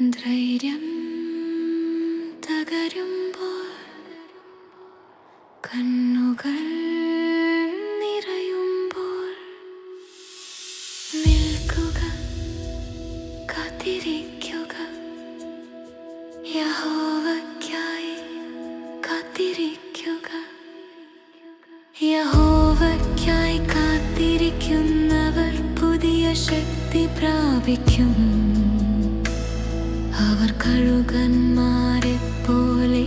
ധൈര്യം തകരുമ്പോൾ കണ്ണുകൾ നിറയുമ്പോൾ നിൽക്കുക കാത്തിരിക്കുക. യഹോവയ്ക്കായി കാത്തിരിക്കുക. യഹോവയ്ക്കായി കാത്തിരിക്കുന്നവർ പുതിയ ശക്തി പ്രാപിക്കും. കഴുകന്മാരെ പോലെ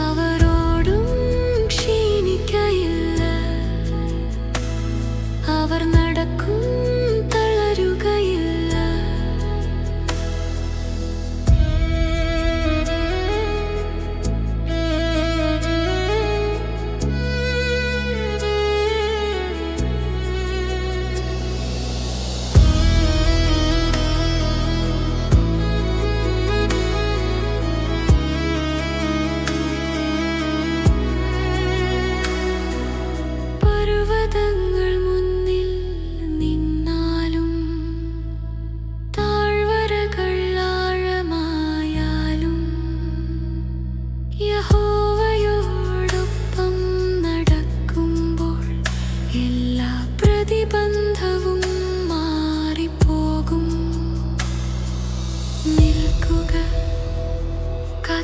അവരോടും അവർ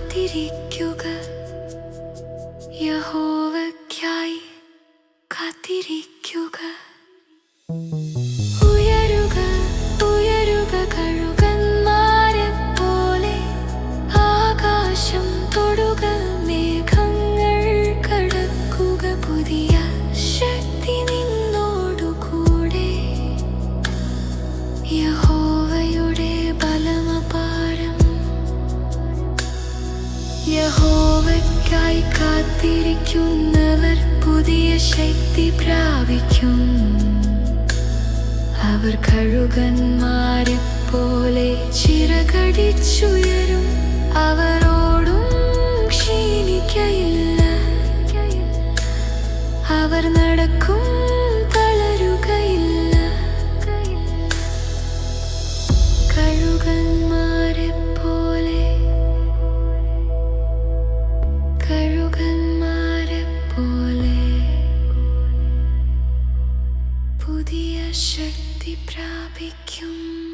കാത്തിരിക്കുക. യഹോവയ്ക്കായി കാത്തിരിക്കുക. ഉയരുക ഉയരുക ആകാശം മേഘങ്ങൾ പുതിയ ശക്തി യഹോവയുടെ യഹോവയ്ക്കായി കാത്തിരിക്കുന്നവർ പുതിയ ശക്തി പ്രാപിക്കും. അവർ കഴുകന്മാരെ പോലെ ചിറകടിച്ചുയരും പുതിയ ശക്തി പ്രാപിക്കും.